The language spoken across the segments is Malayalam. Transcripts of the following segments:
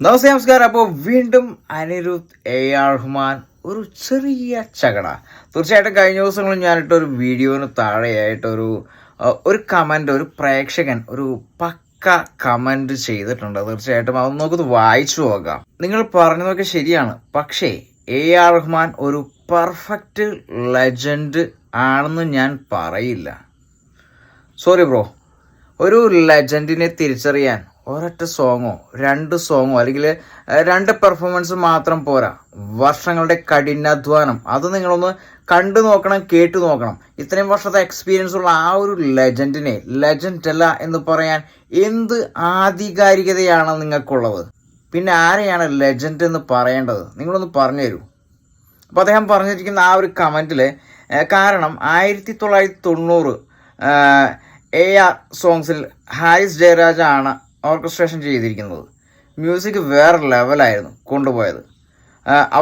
നമസ്കാരം. അപ്പോൾ വീണ്ടും അനിരുദ്ധ് എ. ആർ. റഹ്മാൻ ഒരു ചെറിയ ചകട. തീർച്ചയായിട്ടും കഴിഞ്ഞ ദിവസങ്ങളിൽ ഞാനിട്ട് ഒരു വീഡിയോന് താഴെയായിട്ടൊരു ഒരു കമന്റ് ഒരു പ്രേക്ഷകൻ ഒരു പക്ക കമന്റ് ചെയ്തിട്ടുണ്ട്. തീർച്ചയായിട്ടും അത് നമുക്കൊന്ന് വായിച്ചു നോക്കാം. നിങ്ങൾ പറഞ്ഞതൊക്കെ ശരിയാണ്. പക്ഷേ എ. ആർ. റഹ്മാൻ ഒരു പെർഫെക്റ്റ് ലെജൻഡ് ആണെന്ന് ഞാൻ പറയില്ല. സോറി ബ്രോ ഒരു ലെജൻഡിനെ തിരിച്ചറിയാൻ ഒരൊറ്റ സോങ്ങോ രണ്ട് സോങ്ങോ അല്ലെങ്കിൽ രണ്ട് പെർഫോമൻസ് മാത്രം പോരാ. വർഷങ്ങളുടെ കഠിനാധ്വാനം. അത് നിങ്ങളൊന്ന് കണ്ടു നോക്കണം കേട്ടു നോക്കണം. ഇത്രയും വർഷത്തെ എക്സ്പീരിയൻസ് ഉള്ള ആ ഒരു ലെജൻഡിനെ ലെജൻഡ് അല്ല എന്ന് പറയാൻ എന്ത് ആധികാരികതയാണ് നിങ്ങൾക്കുള്ളത്? പിന്നെ ആരെയാണ് ലെജൻഡ് എന്ന് പറയേണ്ടത്? നിങ്ങളൊന്ന് പറഞ്ഞു തരൂ അപ്പോൾ അദ്ദേഹം പറഞ്ഞിരിക്കുന്ന ആ ഒരു കമന്റിൽ കാരണം ആയിരത്തി തൊള്ളായിരത്തി തൊണ്ണൂറ് എ ആർ സോങ്സിൽ ഹാരിസ് ജയരാജാണ് ഓർക്കസ്ട്രേഷൻ ചെയ്തിരിക്കുന്നത്. മ്യൂസിക് വേറെ ലെവലായിരുന്നു കൊണ്ടുപോയത്. ആ,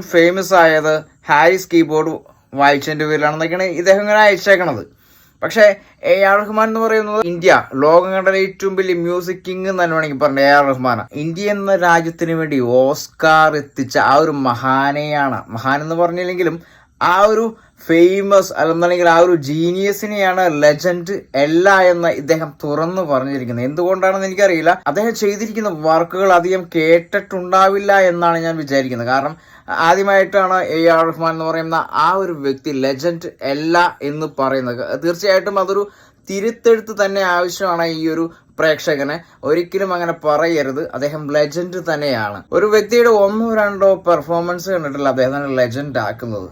ഫേമസ് ആയത് ഹാരിസ് കീബോർഡ് വായിച്ചതിന്റെ പേരിലാണെന്നൊക്കെയാണ് ഇദ്ദേഹം ഇങ്ങനെ അയച്ചേക്കണത്. പക്ഷേ എ ആർ റഹ്മാൻ എന്ന് പറയുന്നത് ഇന്ത്യ ലോകം കണ്ട ഏറ്റവും വലിയ മ്യൂസിക് കിങ് എന്ന് തന്നെ വേണമെങ്കിൽ പറഞ്ഞു എ ആർ റഹ്മാൻ ഇന്ത്യ എന്ന രാജ്യത്തിന് വേണ്ടി ഓസ്കാർ എത്തിച്ച ആ ഒരു മഹാനെയാണ്. മഹാൻ എന്ന് പറഞ്ഞില്ലെങ്കിലും ആ ഒരു ഫേമസ് അല്ലെന്നുണ്ടെങ്കിൽ ആ ഒരു ജീനിയസിനെയാണ് ലെജൻഡ് അല്ല എന്ന് ഇദ്ദേഹം തുറന്നു പറഞ്ഞിരിക്കുന്നത്. എന്തുകൊണ്ടാണെന്ന് എനിക്കറിയില്ല. അദ്ദേഹം ചെയ്തിരിക്കുന്ന വർക്കുകൾ അധികം കേട്ടിട്ടുണ്ടാവില്ല എന്നാണ് ഞാൻ വിചാരിക്കുന്നത്. കാരണം ആദ്യമായിട്ടാണ് എ ആർ റഹ്മാൻ എന്ന് പറയുന്ന ആ ഒരു വ്യക്തി ലെജൻഡ് അല്ല എന്ന് പറയുന്നത്. തീർച്ചയായിട്ടും അതൊരു തിരുത്തെഴുത്ത് തന്നെ ആവശ്യമാണ് ഈ ഒരു പ്രേക്ഷകനെ. ഒരിക്കലും അങ്ങനെ പറയരുത്. അദ്ദേഹം ലെജൻഡ് തന്നെയാണ്. ഒരു വ്യക്തിയുടെ ഒന്നോ രണ്ടോ പെർഫോമൻസ് കണ്ടിട്ടില്ല അദ്ദേഹത്തിന് ലെജൻഡ് ആക്കുന്നത്.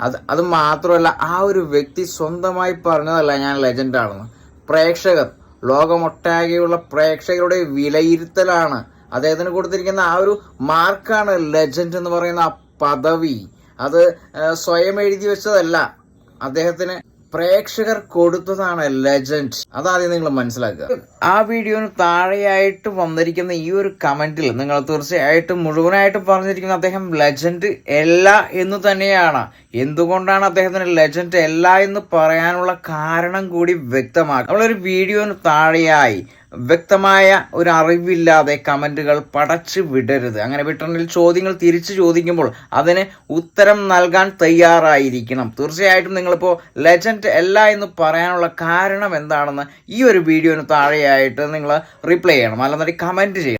അത് അത് മാത്രമല്ല ആ ഒരു വ്യക്തി സ്വന്തമായി പറഞ്ഞതല്ല ഞാൻ ലെജൻഡാണെന്ന് പ്രേക്ഷകർ ലോകമൊട്ടാകെയുള്ള പ്രേക്ഷകരുടെ വിലയിരുത്തലാണ്. അദ്ദേഹത്തിന് കൊടുത്തിരിക്കുന്ന ആ ഒരു മാർക്കാണ് ലെജൻഡ് എന്ന് പറയുന്ന ആ പദവി. അത് സ്വയം എഴുതി വെച്ചതല്ല. അദ്ദേഹത്തിന് പ്രേക്ഷകർ കൊടുത്തതാണ് ലെജൻഡ് അതാദ്യം നിങ്ങൾ മനസ്സിലാക്കുക. ആ വീഡിയോന് താഴെയായിട്ട് വന്നിരിക്കുന്ന ഈ ഒരു കമന്റിൽ നിങ്ങൾ തീർച്ചയായിട്ടും മുഴുവനായിട്ടും പറഞ്ഞിരിക്കുന്ന അദ്ദേഹം ലെജൻഡ് അല്ല എന്ന് തന്നെയാണ്. എന്തുകൊണ്ടാണ് അദ്ദേഹത്തിന് ലെജൻഡ് അല്ല എന്ന് പറയാനുള്ള കാരണം കൂടി വ്യക്തമാക്കുക നമ്മളൊരു വീഡിയോന് താഴെയായി വ്യക്തമായ ഒരു അറിവില്ലാതെ കമന്റുകൾ പടച്ചു വിടരുത്. അങ്ങനെ വിട്ടണിൽ ചോദ്യങ്ങൾ തിരിച്ചു ചോദിക്കുമ്പോൾ അതിന് ഉത്തരം നൽകാൻ തയ്യാറായിരിക്കണം. തീർച്ചയായിട്ടും നിങ്ങളിപ്പോൾ ലെജൻഡ് അല്ല എന്ന് പറയാനുള്ള കാരണം എന്താണെന്ന് ഈ ഒരു വീഡിയോന് താഴെയായിട്ട് നിങ്ങൾ റിപ്ലൈ ചെയ്യണം. അല്ലെന്നുണ്ടെങ്കിൽ കമന്റ് ചെയ്യണം.